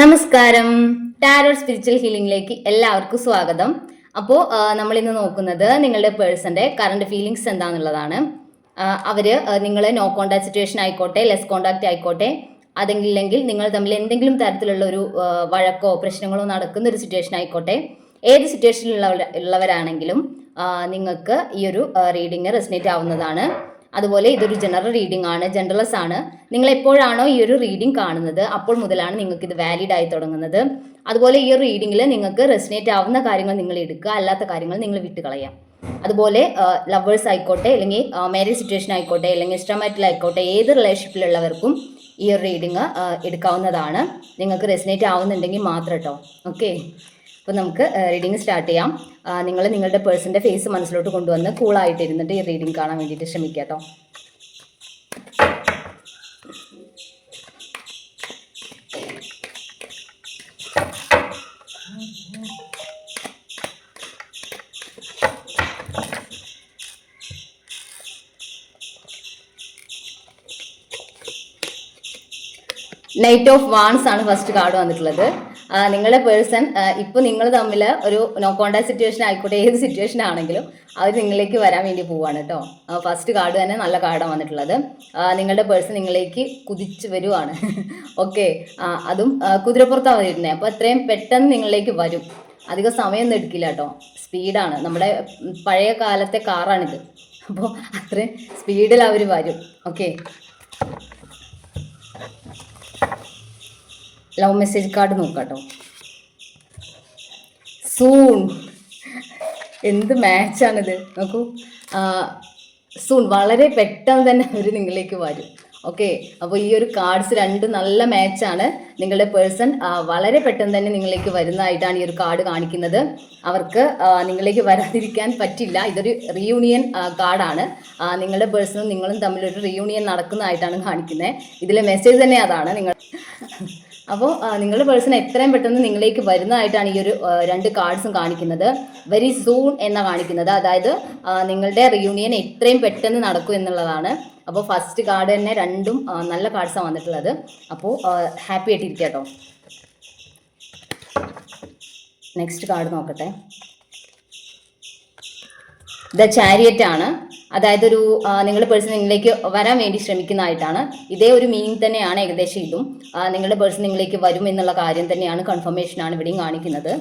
നമസ്കാരം. Tarot spiritual ഹീലിംഗിലേക്ക് എല്ലാവർക്കും സ്വാഗതം. അപ്പോൾ നമ്മൾ ഇന്ന് നോക്കുന്നത് നിങ്ങളുടെ പേഴ്സന്റെ കറണ്ട് ഫീലിങ്സ് എന്താണെന്നുള്ളതാണ് അവർ നിങ്ങൾ നോ കോണ്ടാക്ട് സിറ്റുവേഷൻ ആയിക്കോട്ടെ ലെസ് കോണ്ടാക്ട് ആയിക്കോട്ടെ അതെങ്കിലെങ്കിൽ നിങ്ങൾ തമ്മിൽ എന്തെങ്കിലും തരത്തിലുള്ള ഒരു വഴക്കോ പ്രശ്നങ്ങളോ നടക്കുന്ന ഒരു സിറ്റുവേഷൻ ആയിക്കോട്ടെ. ഏത് സിറ്റുവേഷനിലുള്ള ഉള്ളവരാണെങ്കിലും നിങ്ങൾക്ക് ഈ ഒരു റീഡിങ് റെസിനേറ്റ് ആവുന്നതാണ്. അതുപോലെ ഇതൊരു ജനറൽ റീഡിംഗ് ആണ് ജനറലസ് ആണ്. നിങ്ങൾ എപ്പോഴാണോ ഈ ഒരു റീഡിംഗ് കാണുന്നത് അപ്പോൾ മുതലാണ് നിങ്ങൾക്ക് ഇത് വാലിഡ് ആയി തുടങ്ങുന്നത്. അതുപോലെ ഈ ഒരു റീഡിങ്ങിൽ നിങ്ങൾക്ക് റെസിനേറ്റ് ആവുന്ന കാര്യങ്ങൾ നിങ്ങൾ എടുക്കുക അല്ലാത്ത കാര്യങ്ങൾ നിങ്ങൾ വിട്ടുകളയാം. അതുപോലെ ലവേഴ്സ് ആയിക്കോട്ടെ അല്ലെങ്കിൽ മാരേജ് സിറ്റുവേഷൻ ആയിക്കോട്ടെ അല്ലെങ്കിൽ ആയിക്കോട്ടെ ഏത് റിലേഷൻഷിപ്പിലുള്ളവർക്കും ഈ ഒരു റീഡിങ് എടുക്കാവുന്നതാണ്. നിങ്ങൾക്ക് റെസിനേറ്റ് ആവുന്നുണ്ടെങ്കിൽ മാത്രം കേട്ടോ ഓക്കെ അപ്പോൾ നമുക്ക് റീഡിങ് സ്റ്റാർട്ട് ചെയ്യാം. നിങ്ങൾ നിങ്ങളുടെ പേഴ്സന്റെ ഫേസ് മനസ്സിലോട്ട് കൊണ്ടുവന്ന് കൂളായിട്ട് ഇരുന്നിട്ട് ഈ റീഡിങ് കാണാൻ വേണ്ടിയിട്ട് ശ്രമിക്കുക കേട്ടോ. നൈറ്റ് ഓഫ് വാൺസ് ആണ് ഫസ്റ്റ് കാർഡ് വന്നിട്ടുള്ളത്. നിങ്ങളുടെ പേഴ്സൺ ഇപ്പോൾ നിങ്ങൾ തമ്മിൽ ഒരു നോ കോണ്ടാക്ട് സിറ്റുവേഷൻ ആയിക്കോട്ടെ ഏത് സിറ്റുവേഷൻ ആണെങ്കിലും അവർ നിങ്ങളിലേക്ക് വരാൻ വേണ്ടി പോവാണ് കേട്ടോ ഫസ്റ്റ് കാർഡ് തന്നെ നല്ല കാർഡാണ് വന്നിട്ടുള്ളത്. നിങ്ങളുടെ പേഴ്സൺ നിങ്ങളിലേക്ക് കുതിച്ചു വരുവാണ്. ഓക്കെ അതും കുതിരപ്പുറത്താണ് വന്നിരുന്നത് അപ്പോൾ അത്രയും പെട്ടെന്ന് നിങ്ങളിലേക്ക് വരും. അധികം സമയമൊന്നും എടുക്കില്ല കേട്ടോ സ്പീഡാണ് നമ്മുടെ പഴയ കാലത്തെ കാറാണിത് അപ്പോൾ അത്രയും സ്പീഡിൽ അവർ വരും. ഓക്കെ ലവ് മെസ്സേജ് കാർഡ് നോക്കാട്ടോ. സൂൺ എന്ത് മാച്ചാണിത് നോക്കൂ. സൂൺ വളരെ പെട്ടെന്ന് തന്നെ അവർ നിങ്ങളിലേക്ക് വരും. ഓക്കെ അപ്പോൾ ഈ ഒരു കാർഡ്സ് രണ്ട് നല്ല മാച്ചാണ് നിങ്ങളുടെ പേഴ്സൺ വളരെ പെട്ടെന്ന് തന്നെ നിങ്ങളിലേക്ക് വരുന്നതായിട്ടാണ് ഈ ഒരു കാർഡ് കാണിക്കുന്നത്. അവർക്ക് നിങ്ങളിലേക്ക് വരാതിരിക്കാൻ പറ്റില്ല. ഇതൊരു റീയൂണിയൻ കാർഡാണ് നിങ്ങളുടെ പേഴ്സണും നിങ്ങളും തമ്മിലൊരു റീയൂണിയൻ നടക്കുന്നതായിട്ടാണ് കാണിക്കുന്നത്. ഇതിലെ മെസ്സേജ് തന്നെ അതാണ്. നിങ്ങൾ അപ്പോൾ നിങ്ങളുടെ പേഴ്സൺ എത്രയും പെട്ടെന്ന് നിങ്ങളിലേക്ക് വരുന്നതായിട്ടാണ് ഈ ഒരു രണ്ട് കാർഡ്സും കാണിക്കുന്നത്. വെരി സൂൺ എന്ന കാണിക്കുന്നത്. അതായത് നിങ്ങളുടെ റിയൂണിയൻ എത്രയും പെട്ടെന്ന് നടക്കും എന്നുള്ളതാണ്. അപ്പോൾ ഫസ്റ്റ് കാർഡ് തന്നെ രണ്ടും നല്ല കാർഡ്സാണ് വന്നിട്ടുള്ളത്. അപ്പോൾ ഹാപ്പി ആയിട്ടിരിക്കുക കേട്ടോ. നെക്സ്റ്റ് കാർഡ് നോക്കട്ടെ. ദ ചാരിയറ്റ് ആണ്. അതായത് ഒരു നിങ്ങളുടെ പേഴ്സൺ നിങ്ങളിലേക്ക് വരാൻ വേണ്ടി ശ്രമിക്കുന്നതായിട്ടാണ്. ഇതേ ഒരു മീനിങ് തന്നെയാണ് ഏകദേശം ഇതും. നിങ്ങളുടെ പേഴ്സൺ നിങ്ങളിലേക്ക് വരും എന്നുള്ള കാര്യം തന്നെയാണ് കൺഫർമേഷൻ ആണ് ഇവിടെയും കാണിക്കുന്നത്.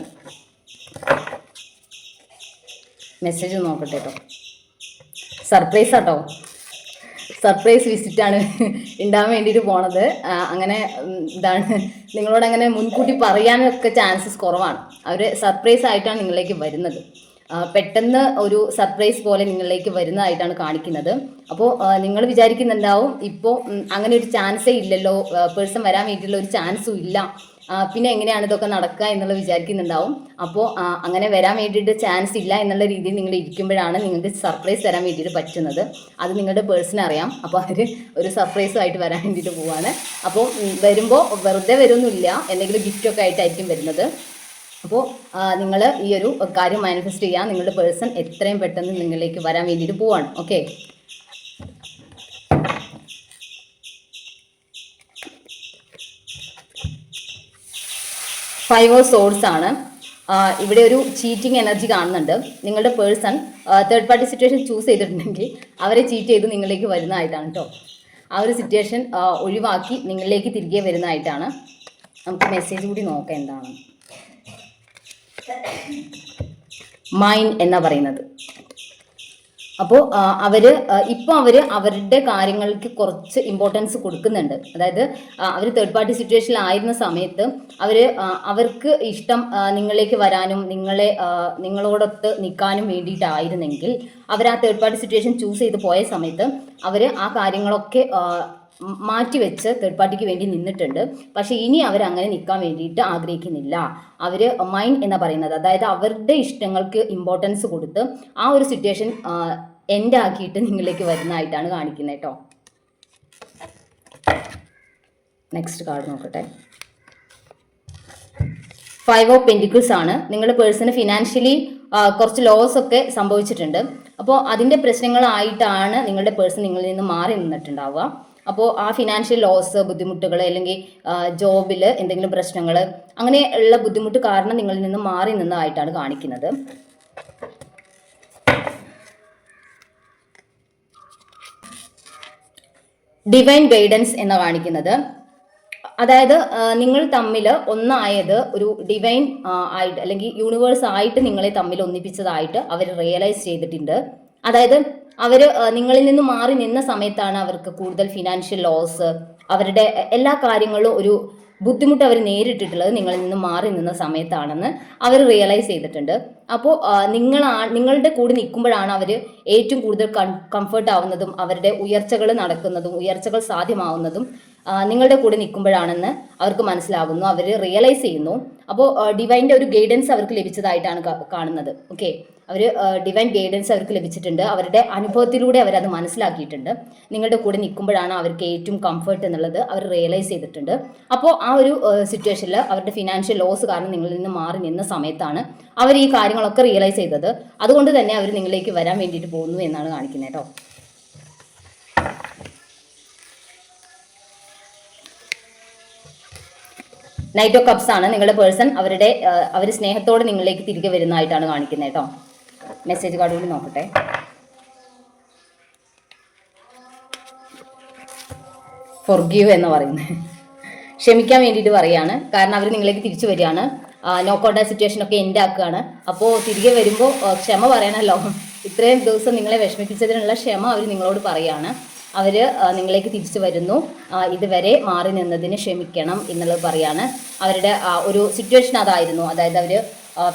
മെസ്സേജ് നോക്കട്ടെ കേട്ടോ സർപ്രൈസ് ആട്ടോ. സർപ്രൈസ് വിസിറ്റാണ് ഉണ്ടാകാൻ വേണ്ടിയിട്ട് പോണത്. അങ്ങനെ ഇതാണ്. നിങ്ങളോട് അങ്ങനെ മുൻകൂട്ടി പറയാനൊക്കെ ചാൻസസ് കുറവാണ്. അവർ സർപ്രൈസ് ആയിട്ടാണ് നിങ്ങളിലേക്ക് വരുന്നത്. പെട്ടെന്ന് ഒരു സർപ്രൈസ് പോലെ നിങ്ങളിലേക്ക് വരുന്നതായിട്ടാണ് കാണിക്കുന്നത്. അപ്പോൾ നിങ്ങൾ വിചാരിക്കുന്നുണ്ടാവും ഇപ്പോൾ അങ്ങനെ ഒരു ചാൻസേ ഇല്ലല്ലോ പേഴ്സൺ വരാൻ വേണ്ടിയിട്ടുള്ള ഒരു ചാൻസും ഇല്ല. പിന്നെ എങ്ങനെയാണ് ഇതൊക്കെ നടക്കുക എന്നുള്ളത് വിചാരിക്കുന്നുണ്ടാവും. അപ്പോൾ അങ്ങനെ വരാൻ വേണ്ടിയിട്ട് ചാൻസ് ഇല്ല എന്നുള്ള രീതിയിൽ നിങ്ങൾ ഇരിക്കുമ്പോഴാണ് നിങ്ങൾക്ക് സർപ്രൈസ് തരാൻ വേണ്ടിയിട്ട് പറ്റുന്നത്. അത് നിങ്ങളുടെ പേഴ്സണെ അറിയാം. അപ്പോൾ അവർ ഒരു സർപ്രൈസുമായിട്ട് വരാൻ വേണ്ടിയിട്ട് പോവാണ്. അപ്പോൾ വരുമ്പോൾ വെറുതെ വരുമൊന്നുമില്ല എന്തെങ്കിലും ഗിഫ്റ്റൊക്കെ ആയിട്ടായിരിക്കും വരുന്നത്. അപ്പോൾ നിങ്ങൾ ഈ ഒരു കാര്യം മാനിഫെസ്റ്റ് ചെയ്യുക നിങ്ങളുടെ പേഴ്സൺ എത്രയും പെട്ടെന്ന് നിങ്ങളിലേക്ക് വരാൻ വേണ്ടിയിട്ട് പോവാണ്. ഓക്കെ ഫൈവ് ഓഫ് സോഴ്സ് ആണ്. ഇവിടെ ഒരു ചീറ്റിംഗ് എനർജി കാണുന്നുണ്ട്. നിങ്ങളുടെ person third party situation choose ചെയ്തിട്ടുണ്ടെങ്കിൽ അവരെ ചീറ്റ് ചെയ്ത് നിങ്ങളിലേക്ക് വരുന്നതായിട്ടാണ് കേട്ടോ ആ ഒരു സിറ്റുവേഷൻ ഒഴിവാക്കി നിങ്ങളിലേക്ക് തിരികെ വരുന്നതായിട്ടാണ്. നമുക്ക് മെസ്സേജ് കൂടി നോക്കാം എന്താണ്. മൈൻ എന്നാ പറയുന്നത്. അപ്പോ അവർ ഇപ്പോൾ അവർ അവരുടെ കാര്യങ്ങൾക്ക് കുറച്ച് ഇമ്പോർട്ടൻസ് കൊടുക്കുന്നുണ്ട്. അതായത് അവർ തേർഡ് പാർട്ടി സിറ്റുവേഷനിൽ ആയിരുന്ന സമയത്ത് അവർ അവർക്ക് ഇഷ്ടം നിങ്ങളിലേക്ക് വരാനും നിങ്ങളെ നിങ്ങളോടൊത്ത് നിൽക്കാനും വേണ്ടിയിട്ടായിരുന്നെങ്കിൽ അവർ ആ തേർഡ് പാർട്ടി സിറ്റുവേഷൻ ചൂസ് ചെയ്ത് പോയ സമയത്ത് അവർ ആ കാര്യങ്ങളൊക്കെ മാറ്റിവെച്ച് തേർഡ് പാർട്ടിക്ക് വേണ്ടി നിന്നിട്ടുണ്ട്. പക്ഷേ ഇനി അവർ അങ്ങനെ നിൽക്കാൻ വേണ്ടിയിട്ട് ആഗ്രഹിക്കുന്നില്ല. അവർ മൈൻഡ് എന്ന് പറയുന്നത്? അതായത് അവരുടെ ഇഷ്ടങ്ങൾക്ക് ഇമ്പോർട്ടൻസ് കൊടുത്ത് ആ ഒരു സിറ്റുവേഷൻ എൻഡ് ആക്കിയിട്ട് നിങ്ങളിലേക്ക് വരുന്നതായിട്ടാണ് കാണിക്കുന്നത് കേട്ടോ. നെക്സ്റ്റ് കാർഡ് നോക്കട്ടെ. ഫൈവ് ഓഫ് പെന്റിക്കിൾസ് ആണ്. നിങ്ങളുടെ പേഴ്സണ് ഫിനാൻഷ്യലി കുറച്ച് ലോസ് ഒക്കെ സംഭവിച്ചിട്ടുണ്ട്. അപ്പോൾ അതിന്റെ പ്രശ്നങ്ങളായിട്ടാണ് നിങ്ങളുടെ പേഴ്സൺ നിങ്ങളിൽ നിന്ന് മാറി നിന്നിട്ടുണ്ടാവുക. അപ്പോൾ ആ ഫിനാൻഷ്യൽ ലോസ് ബുദ്ധിമുട്ടുകൾ അല്ലെങ്കിൽ ജോബിൽ എന്തെങ്കിലും പ്രശ്നങ്ങൾ അങ്ങനെ ഉള്ള ബുദ്ധിമുട്ട് കാരണം നിങ്ങളിൽ നിന്ന് മാറി നിന്നതായിട്ടാണ് കാണിക്കുന്നത്. ഡിവൈൻ ഗൈഡൻസ് എന്ന് കാണിക്കുന്നത്. അതായത് നിങ്ങൾ തമ്മിൽ ഒന്നായത് ഒരു ഡിവൈൻ ആയിട്ട് അല്ലെങ്കിൽ യൂണിവേഴ്സ് ആയിട്ട് നിങ്ങളെ തമ്മിൽ ഒന്നിപ്പിച്ചതായിട്ട് അവർ റിയലൈസ് ചെയ്തിട്ടുണ്ട്. അതായത് അവർ നിങ്ങളിൽ നിന്ന് മാറി നിന്ന സമയത്താണ് അവർക്ക് കൂടുതൽ ഫിനാൻഷ്യൽ ലോസ് അവരുടെ എല്ലാ കാര്യങ്ങളും ഒരു ബുദ്ധിമുട്ട് അവർ നേരിട്ടിട്ടുള്ളത് നിങ്ങളിൽ നിന്ന് മാറി നിന്ന സമയത്താണെന്ന് അവർ റിയലൈസ് ചെയ്തിട്ടുണ്ട്. അപ്പോൾ നിങ്ങളാ നിങ്ങളുടെ കൂടെ നിൽക്കുമ്പോഴാണ് അവർ ഏറ്റവും കൂടുതൽ കംഫർട്ട് ആവുന്നതും അവരുടെ ഉയർച്ചകൾ നടക്കുന്നതും ഉയർച്ചകൾ സാധ്യമാവുന്നതും നിങ്ങളുടെ കൂടെ നിൽക്കുമ്പോഴാണെന്ന് അവർക്ക് മനസ്സിലാകുന്നു അവർ റിയലൈസ് ചെയ്യുന്നു. അപ്പോൾ ഡിവൈന്റെ ഒരു ഗൈഡൻസ് അവർക്ക് ലഭിച്ചതായിട്ടാണ് കാണുന്നത്. ഓക്കെ അവർ ഡിവൈൻ ഗൈഡൻസ് അവർക്ക് ലഭിച്ചിട്ടുണ്ട്. അവരുടെ അനുഭവത്തിലൂടെ അവരത് മനസ്സിലാക്കിയിട്ടുണ്ട്. നിങ്ങളുടെ കൂടെ നിൽക്കുമ്പോഴാണ് അവർക്ക് ഏറ്റവും കംഫർട്ട് എന്നുള്ളത് അവർ റിയലൈസ് ചെയ്തിട്ടുണ്ട്. അപ്പോൾ ആ ഒരു സിറ്റുവേഷനിൽ അവരുടെ ഫിനാൻഷ്യൽ ലോസ് കാരണം നിങ്ങളിൽ നിന്ന് മാറി നിന്ന സമയത്താണ് അവർ ഈ കാര്യങ്ങളൊക്കെ റിയലൈസ് ചെയ്തത്. അതുകൊണ്ട് തന്നെ അവർ നിങ്ങളിലേക്ക് വരാൻ വേണ്ടിയിട്ട് പോകുന്നു എന്നാണ് കാണിക്കുന്നത് കേട്ടോ. നൈറ്റ് ഓഫ് കപ്സ് ആണ് നിങ്ങളുടെ പേഴ്സൺ അവരുടെ അവർ സ്നേഹത്തോടെ നിങ്ങളിലേക്ക് തിരികെ വരുന്നതായിട്ടാണ് കാണിക്കുന്നത് കേട്ടോ. മെസ്സേജ് കാർഡ് കൂടി നോക്കട്ടെ. ഫൊർഗീവ് എന്ന് പറയുന്നത്. ക്ഷമിക്കാൻ വേണ്ടിയിട്ട് പറയാണ്. കാരണം അവർ നിങ്ങളേക്ക് തിരിച്ചു വരികയാണ്. നോ സിറ്റുവേഷൻ ഒക്കെ എൻഡ് ആക്കുകയാണ്. അപ്പോൾ തിരികെ വരുമ്പോൾ ക്ഷമ പറയണമല്ലോ ഇത്രയും ദിവസം നിങ്ങളെ വിഷമിപ്പിച്ചതിനുള്ള ക്ഷമ അവർ നിങ്ങളോട് പറയാണ്. അവർ നിങ്ങളേക്ക് തിരിച്ചു വരുന്നു. ഇതുവരെ മാറി നിന്നതിന് ക്ഷമിക്കണം എന്നുള്ളത് പറയാണ്. അവരുടെ ഒരു സിറ്റുവേഷൻ അതായിരുന്നു. അതായത് അവർ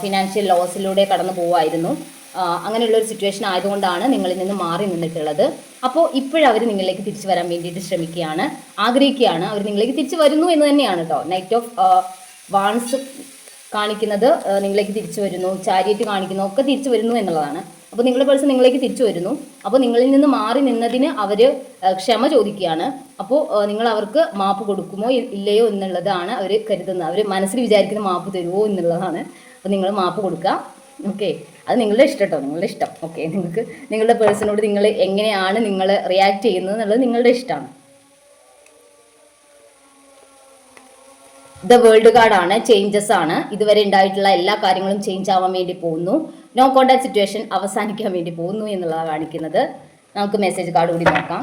ഫിനാൻഷ്യൽ ലോസിലൂടെ കടന്നു പോവായിരുന്നു ആ, അങ്ങനെയുള്ള ഒരു സിറ്റുവേഷൻ ആയതുകൊണ്ടാണ് നിങ്ങളിൽ നിന്ന് മാറി നിന്നിട്ടുള്ളത്. അപ്പോൾ ഇപ്പോഴവർ നിങ്ങളിലേക്ക് തിരിച്ചു വരാൻ വേണ്ടിയിട്ട് ശ്രമിക്കുകയാണ്. ആഗ്രഹിക്കുകയാണ്. അവർ നിങ്ങളിലേക്ക് തിരിച്ചു വരുന്നു എന്ന് തന്നെയാണ് കേട്ടോ നൈറ്റ് ഓഫ് വാൺസ് കാണിക്കുന്നത് നിങ്ങളിലേക്ക് തിരിച്ചു വരുന്നു. ചാരിയറ്റ് കാണിക്കുന്നു. ഒക്കെ തിരിച്ചു വരുന്നു എന്നുള്ളതാണ്. അപ്പോൾ നിങ്ങളുടെ പേഴ്സൺ നിങ്ങളിലേക്ക് തിരിച്ചു വരുന്നു. അപ്പോൾ നിങ്ങളിൽ നിന്ന് മാറി നിന്നതിന് അവർ ക്ഷമ ചോദിക്കുകയാണ്. അപ്പോൾ നിങ്ങൾ അവർക്ക് മാപ്പ് കൊടുക്കുമോ ഇല്ലയോ എന്നുള്ളതാണ് അവർ കരുതുന്നത്. അവർ മനസ്സിൽ വിചാരിക്കുന്ന മാപ്പ് തരുമോ എന്നുള്ളതാണ്. അപ്പോൾ നിങ്ങൾ മാപ്പ് കൊടുക്കുക. ഓക്കെ അത് നിങ്ങളുടെ ഇഷ്ടം കേട്ടോ നിങ്ങളുടെ ഇഷ്ടം. ഓക്കെ നിങ്ങൾക്ക് നിങ്ങളുടെ പേഴ്സണോട് നിങ്ങൾ എങ്ങനെയാണ് നിങ്ങൾ റിയാക്ട് ചെയ്യുന്നത് എന്നുള്ളത് നിങ്ങളുടെ ഇഷ്ടമാണ്. ദ വേൾഡ് കാർഡാണ് ചേഞ്ചസ് ആണ്. ഇതുവരെ ഉണ്ടായിട്ടുള്ള എല്ലാ കാര്യങ്ങളും ചേഞ്ച് ആവാൻ വേണ്ടി പോകുന്നു. നോ കോണ്ടാക്ട് സിറ്റുവേഷൻ അവസാനിക്കാൻ വേണ്ടി പോകുന്നു എന്നുള്ളതാണ് കാണിക്കുന്നത്. നമുക്ക് മെസ്സേജ് കാർഡ് കൂടി നോക്കാം.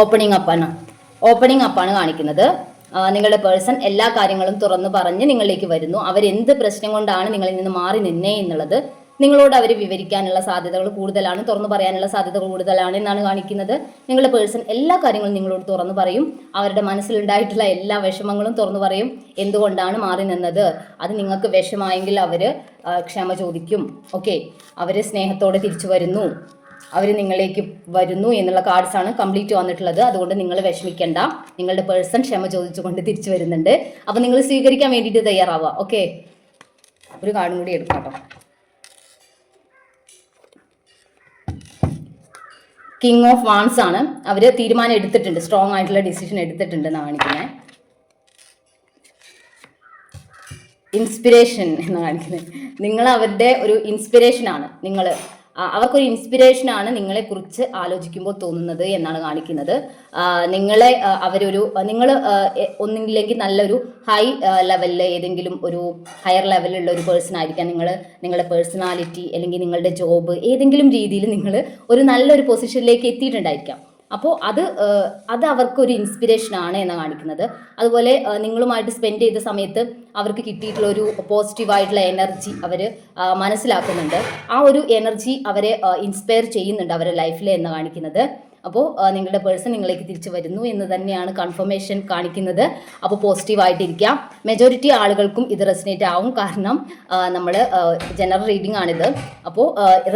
ഓപ്പണിംഗ് അപ്പാണ് ഓപ്പണിംഗ് അപ്പാണ് കാണിക്കുന്നത്. നിങ്ങളുടെ പേഴ്സൺ എല്ലാ കാര്യങ്ങളും തുറന്നു പറഞ്ഞ് നിങ്ങളിലേക്ക് വരുന്നു. അവരെന്ത് പ്രശ്നം കൊണ്ടാണ് നിങ്ങളിൽ നിന്ന് മാറി നിന്നേ എന്നുള്ളത് നിങ്ങളോട് അവർ വിവരിക്കാനുള്ള സാധ്യതകൾ കൂടുതലാണ് തുറന്നു പറയാനുള്ള സാധ്യതകൾ കൂടുതലാണ് എന്നാണ് കാണിക്കുന്നത്. നിങ്ങളുടെ പേഴ്സൺ എല്ലാ കാര്യങ്ങളും നിങ്ങളോട് തുറന്നു പറയും. അവരുടെ മനസ്സിലുണ്ടായിട്ടുള്ള എല്ലാ വിഷമങ്ങളും തുറന്നു പറയും. എന്തുകൊണ്ടാണ് മാറി നിന്നത്? അത് നിങ്ങൾക്ക് വിഷമായെങ്കിൽ അവർ ക്ഷമ ചോദിക്കും. ഓക്കെ? അവർ സ്നേഹത്തോടെ തിരിച്ചു വരുന്നു. അവർ നിങ്ങളിലേക്ക് വരുന്നു എന്നുള്ള കാർഡ്സ് ആണ് കംപ്ലീറ്റ് വന്നിട്ടുള്ളത്. അതുകൊണ്ട് നിങ്ങൾ വിഷമിക്കേണ്ട. നിങ്ങളുടെ പേഴ്സൺ ക്ഷമ ചോദിച്ചുകൊണ്ട് തിരിച്ചു വരുന്നുണ്ട്. അപ്പോൾ നിങ്ങൾ സ്വീകരിക്കാൻ വേണ്ടിയിട്ട് തയ്യാറാവുക. ഓക്കെ ഒരു കാർഡും കൂടി എടുക്കാം കിങ് ഓഫ് വാൺസ് ആണ്. അവർ തീരുമാനം എടുത്തിട്ടുണ്ട്. സ്ട്രോങ് ആയിട്ടുള്ള ഡിസിഷൻ എടുത്തിട്ടുണ്ട് എന്നാണ് കാണിക്കുന്നത് ഇൻസ്പിരേഷൻ എന്ന് കാണിക്കുന്നത് നിങ്ങൾ അവരുടെ ഒരു ഇൻസ്പിരേഷനാണ് നിങ്ങൾ അവർക്കൊരു ഇൻസ്പിറേഷൻ ആണ് നിങ്ങളെ കുറിച്ച് ആലോചിക്കുമ്പോൾ തോന്നുന്നത് എന്നാണ് കാണിക്കുന്നത്. നിങ്ങളെ അവരൊരു നിങ്ങൾ ഒന്നില്ലെങ്കിൽ നല്ലൊരു ഹൈ ലെവലിൽ ഏതെങ്കിലും ഒരു ഹയർ ലെവലിലുള്ള ഒരു പേഴ്സൺ ആയിരിക്കാം നിങ്ങൾ നിങ്ങളുടെ പേഴ്സണാലിറ്റി അല്ലെങ്കിൽ നിങ്ങളുടെ ജോബ് ഏതെങ്കിലും രീതിയിൽ നിങ്ങൾ ഒരു നല്ലൊരു പൊസിഷനിലേക്ക് എത്തിയിട്ടുണ്ടായിരിക്കാം. അപ്പോൾ അത് അത് അവർക്കൊരു ഇൻസ്പിരേഷൻ ആണ് എന്ന് കാണിക്കുന്നത്. അതുപോലെ നിങ്ങളുമായിട്ട് സ്പെൻഡ് ചെയ്ത സമയത്ത് അവർക്ക് കിട്ടിയിട്ടുള്ള ഒരു പോസിറ്റീവായിട്ടുള്ള എനർജി അവർ മനസ്സിലാക്കുന്നുണ്ട്. ആ ഒരു എനർജി അവരെ ഇൻസ്പയർ ചെയ്യുന്നുണ്ട് അവരുടെ ലൈഫിൽ എന്ന് കാണിക്കുന്നത്. അപ്പോൾ നിങ്ങളുടെ പേഴ്സൺ നിങ്ങളേക്ക് തിരിച്ചു വരുന്നു എന്ന് തന്നെയാണ് കൺഫർമേഷൻ കാണിക്കുന്നത്. അപ്പോൾ പോസിറ്റീവായിട്ടിരിക്കാം മെജോറിറ്റി ആളുകൾക്കും ഇത് റെസിനേറ്റ് ആവും. കാരണം നമ്മൾ ജനറൽ റീഡിംഗ് ആണിത്. അപ്പോൾ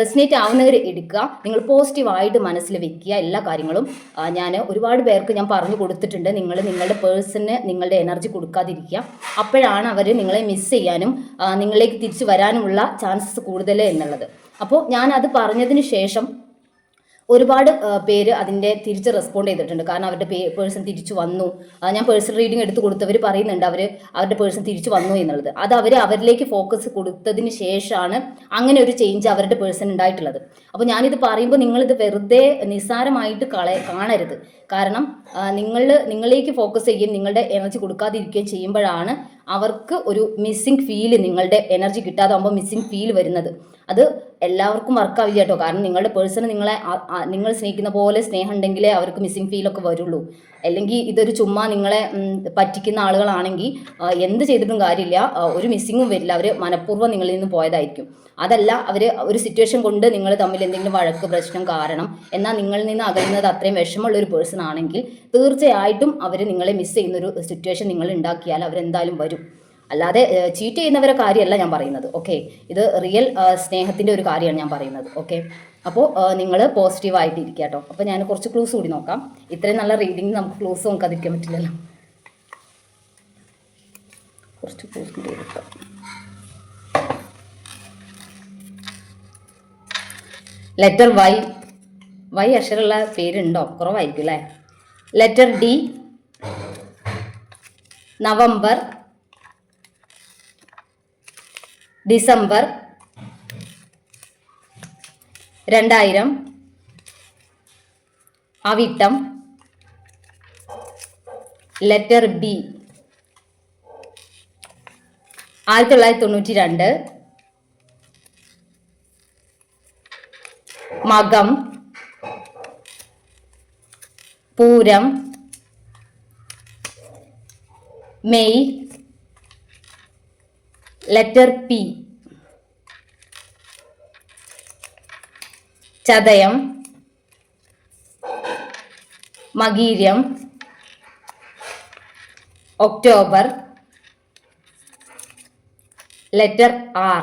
റെസിനേറ്റ് ആവുന്നവർ എടുക്കുക. നിങ്ങൾ പോസിറ്റീവായിട്ട് മനസ്സിൽ വെക്കുക. എല്ലാ കാര്യങ്ങളും ഞാൻ ഒരുപാട് പേർക്ക് ഞാൻ പറഞ്ഞു കൊടുത്തിട്ടുണ്ട്. നിങ്ങൾ നിങ്ങളുടെ പേഴ്സണിന് നിങ്ങളുടെ എനർജി കൊടുക്കാതിരിക്കുക. അപ്പോഴാണ് അവർ നിങ്ങളെ മിസ് ചെയ്യാനും നിങ്ങളിലേക്ക് തിരിച്ചു വരാനുമുള്ള ചാൻസസ് കൂടുതൽ എന്നുള്ളത്. അപ്പോൾ ഞാൻ അത് പറഞ്ഞതിന് ശേഷം ഒരുപാട് പേര് അതിന്റെ തിരിച്ച് റെസ്പോണ്ട് ചെയ്തിട്ടുണ്ട്. കാരണം അവരുടെ പേ പേഴ്സൺ തിരിച്ചു വന്നു. ഞാൻ പേഴ്സണൽ റീഡിംഗ് എടുത്ത് കൊടുത്തവർ പറയുന്നുണ്ട് അവർ അവരുടെ പേഴ്സൺ തിരിച്ചു വന്നു എന്നുള്ളത്. അത് അവർ അവരിലേക്ക് ഫോക്കസ് കൊടുത്തതിന് ശേഷമാണ് അങ്ങനെ ഒരു ചേഞ്ച് അവരുടെ പേഴ്സൺ ഉണ്ടായിട്ടുള്ളത്. അപ്പോൾ ഞാനിത് പറയുമ്പോൾ നിങ്ങളിത് വെറുതെ നിസ്സാരമായിട്ട് കള കാണരുത്. കാരണം നിങ്ങൾ നിങ്ങളിലേക്ക് ഫോക്കസ് ചെയ്യുകയും നിങ്ങളുടെ എനർജി കൊടുക്കാതിരിക്കുകയും ചെയ്യുമ്പോഴാണ് അവർക്ക് ഒരു മിസ്സിങ് ഫീൽ നിങ്ങളുടെ എനർജി കിട്ടാതാകുമ്പോൾ മിസ്സിങ് ഫീൽ വരുന്നത്. അത് എല്ലാവർക്കും വർക്കാവില്ല കേട്ടോ. കാരണം നിങ്ങളുടെ പേഴ്സൺ നിങ്ങളെ നിങ്ങൾ സ്നേഹിക്കുന്ന പോലെ സ്നേഹം ഉണ്ടെങ്കിലേ അവർക്ക് മിസ്സിങ് ഫീലൊക്കെ വരുള്ളൂ. അല്ലെങ്കിൽ ഇതൊരു ചുമ്മാ നിങ്ങളെ പറ്റിക്കുന്ന ആളുകളാണെങ്കിൽ എന്ത് ചെയ്തിട്ടും കാര്യമില്ല. ഒരു മിസ്സിങ്ങും വരില്ല. അവർ മനഃപൂർവം നിങ്ങളിൽ നിന്ന് പോയതായിരിക്കും. അതല്ല അവർ ഒരു സിറ്റുവേഷൻ കൊണ്ട് നിങ്ങൾ തമ്മിൽ എന്തെങ്കിലും വഴക്ക് പ്രശ്നം കാരണം എന്നാൽ നിങ്ങളിൽ നിന്ന് അകലുന്നത് അത്രയും വിഷമമുള്ള ഒരു പേഴ്സൺ ആണെങ്കിൽ തീർച്ചയായിട്ടും അവർ നിങ്ങളെ മിസ് ചെയ്യുന്ന ഒരു സിറ്റുവേഷൻ നിങ്ങൾ ഉണ്ടാക്കിയാൽ അവരെന്തായാലും വരും. അല്ലാതെ ചീറ്റ് ചെയ്യുന്നവരെ കാര്യമല്ല ഞാൻ പറയുന്നത് ഓക്കെ? ഇത് റിയൽ സ്നേഹത്തിന്റെ ഒരു കാര്യമാണ് ഞാൻ പറയുന്നത് ഓക്കെ? അപ്പോൾ നിങ്ങൾ പോസിറ്റീവായിട്ട് ഇരിക്കുക കേട്ടോ. അപ്പോൾ ഞാൻ കുറച്ച് ക്ലൂസ് കൂടി നോക്കാം. ഇത്രയും നല്ല റീഡിങ് നമുക്ക് ക്ലൂസ് നോക്കാതിരിക്കാൻ പറ്റില്ലല്ലോ. കുറച്ച് ക്ലൂസ് കൂടി എടുക്കാം. ലെറ്റർ വൈ വൈ അക്ഷരമുള്ള പേരുണ്ടോ? കുറവായിരിക്കും അല്ലേ? ലെറ്റർ ഡി നവംബർ ഡിസംബർ രണ്ടായിരം. അവിട്ടം. Letter B. ആയിരത്തി തൊള്ളായിരത്തി തൊണ്ണൂറ്റി രണ്ട് മകം. പൂരം. May letter P. ചതയം. മകീര്യം. ഒക്ടോബർ. Letter R.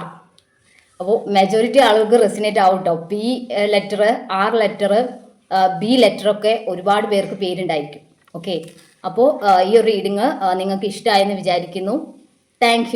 അപ്പോൾ മെജോറിറ്റി ആളുകൾക്ക് റെസിനേറ്റ് ആവും കേട്ടോ P letter R letter B letter ഒക്കെ ഒരുപാട് പേർക്ക് പേരുണ്ടായിരിക്കും. ഓക്കെ. അപ്പോൾ ഈ ഒരു റീഡിങ് നിങ്ങൾക്ക് ഇഷ്ടമായെന്ന് വിചാരിക്കുന്നു. താങ്ക്